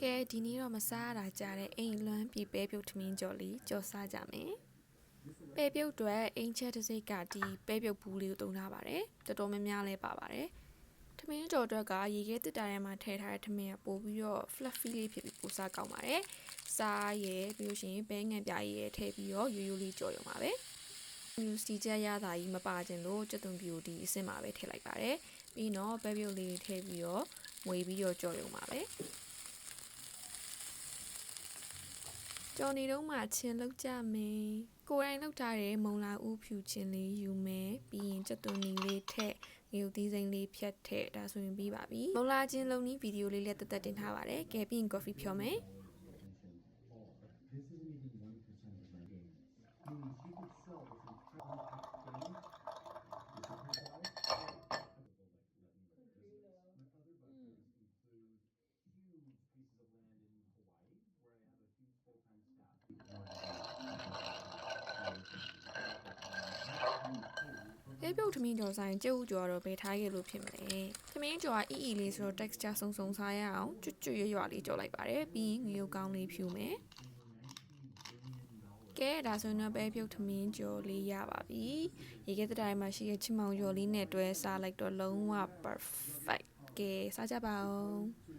ကဲဒီနေ့တော့မစားရတာကြားတဲ့အိမ်လွမ်းပြီးပဲပြုတ်ထမင်းကြော်လေးကြော်စားကြမယ်ပဲပြုတ်တွေအင်ချက်တစ်စိတ်ကဒီပဲပြုတ်ဘူးလေးကိုတုံးထားပါတယ်တော်တော်များများလဲပါပါတယ်ထမင်းကြော်အတွက်ကရေခဲတစ်တာထဲမှာထည့်ထားတဲ့ထမင်းကပို့ပြီးတော့ fluffy လေးဖြစ်ပြီးပိုစားကောင်းပါတယ်စားရယ်ပြီးလို့ရှိရင်ဘဲငံပြားရယ်ထည့်ပြီးတော့ရိုးရိုးလေးကြော်ရုံပါပဲ news တီချက်ရတာကြီးမပါခြင်းလို့ကျွတ်သွန်ပြူဒီအစ်စ်မှာပဲထည့်လိုက်ပါတယ်ပြီးတော့ပဲပြုတ်လေးထည့်ပြီးတော့မွေပြီးတော့ကြော်ရုံပါပဲ ကြော်နေတော့မှချင်းလောက်ကြမယ်ကိုယ်တိုင်လောက်ထားတဲ့မုံလာဥဖြူချင်းလေးယူမယ်ပြီးရင်ကျွတ်သွန်နီလေးထည့်ငရုတ်သီးစိမ်းလေးဖြတ်ထည့်ဒါဆိုရင်ပြီးပါပြီမုံလာချင်းလုံးနီးဗီဒီယိုလေးလည်းတက်တက်တင်ထားပါတယ်ကဲပြီးရင် coffee ဖြောမယ် This isn't even one percent of my game. Meaning she could sell this incredibly လေပြုတ်ထမင်းကြော်ဆိုင်ကျုပ်ကြော်တော့ဘယ်ထားခဲ့လို့ဖြစ်မလဲထမင်းကြော်ကအီအီလေးဆိုတော့ texture စုံစုံစားရအောင်ကျွတ်ကျွတ်ရွရွလေးကြော်လိုက်ပါတယ်ပြီးရင်ငရုတ်ကောင်းလေးဖြူမယ်ကဲဒါဆိုရင်တော့ပဲပြုတ်ထမင်းကြော်လေးရပါပြီရေခဲတတိုင်းမှာရှိတဲ့ချင်မောင်ကြော်လေးနဲ့တွဲစားလိုက်တော့လုံးဝ perfect ကဲစားကြပါဦး